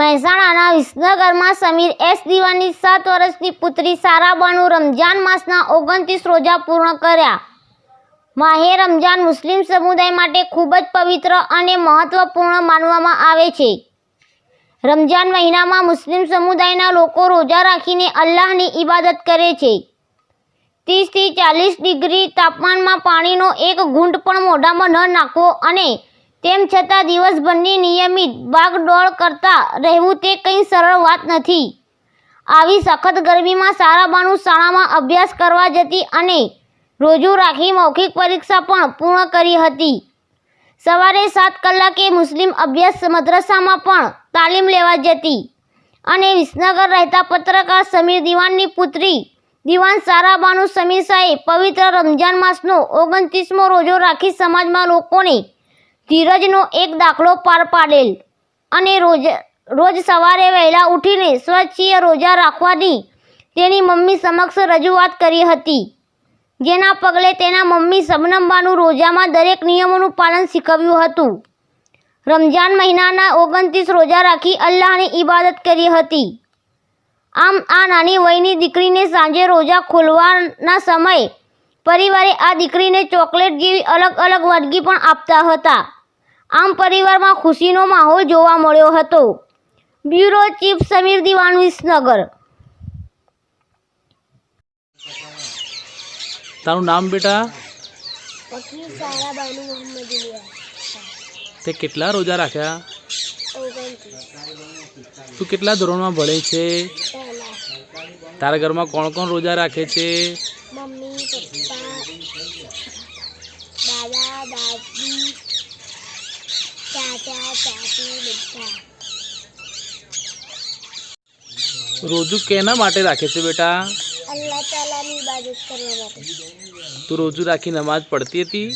મહેસાણાના વિસનગરમાં સમીર એસ દિવાની સાત વર્ષની પુત્રી સારાબાનું રમજાન માસના ઓગણત્રીસ રોજા પૂર્ણ કર્યા. માહે રમજાન મુસ્લિમ સમુદાય માટે ખૂબ જ પવિત્ર અને મહત્વપૂર્ણ માનવામાં આવે છે. રમજાન મહિનામાં મુસ્લિમ સમુદાયના લોકો રોજા રાખીને અલ્લાહની ઇબાદત કરે છે. ત્રીસથી ચાલીસ ડિગ્રી તાપમાનમાં પાણીનો એક ઘૂંટ પણ મોઢામાં ન નાખવો અને તેમ છતાં દિવસભરની નિયમિત બાગડોળ કરતા રહેવું તે કંઈ સરળ વાત નથી. આવી સખત ગરમીમાં સારાબાનું શાળામાં અભ્યાસ કરવા જતી અને રોજુ રાખી મૌખિક પરીક્ષા પણ પૂર્ણ કરી હતી. સવારે સાત કલાકે મુસ્લિમ અભ્યાસ મદ્રસામાં પણ તાલીમ લેવા જતી અને વિસનગર રહેતા પત્રકાર સમીર દિવાનની પુત્રી દિવાન સારાબાનુ સમીર શાહે પવિત્ર રમજાન માસનો ઓગણત્રીસમો રોજો રાખી સમાજમાં લોકોને ધીરજનો એક દાખલો પાર પાડેલ. અને રોજ રોજ સવારે વહેલા ઉઠીને સ્વચ્છીય રોજા રાખવાની તેની મમ્મી સમક્ષ રજૂઆત કરી હતી. જેના પગલે તેના મમ્મી શબનમબાનું રોજામાં દરેક નિયમોનું પાલન શીખવ્યું હતું. રમજાન મહિનાના ઓગણત્રીસ રોજા રાખી અલ્લાહની ઇબાદત કરી હતી. આમ, આ નાની વયની દીકરીને સાંજે રોજા ખોલવાના સમયે પરિવારે આ દીકરીને ચોકલેટ જેવી અલગ અલગ વાનગી પણ આપતા હતા. આમ પરિવારમાં ખુશીનો માહોલ જોવા મળ્યો હતો. બ્યુરો ચીફ સમીર દિવાન વિસનગર. તારું નામ બેટા? તે કેટલા રોજા રાખ્યા? તું કેટલા ધોરણમાં ભણે છે? તારા ઘરમાં કોણ કોણ રોજા રાખે છે? મમ્મી પપ્પા દાદા દાદી ચાચા ચાચી બધા રોજુ કેના માટે રાખે છે બેટા? અલ્લાહ તાલાની ઇબાદત કરવા માટે. તું રોજુ રાખી નમાજ પડતી હતી?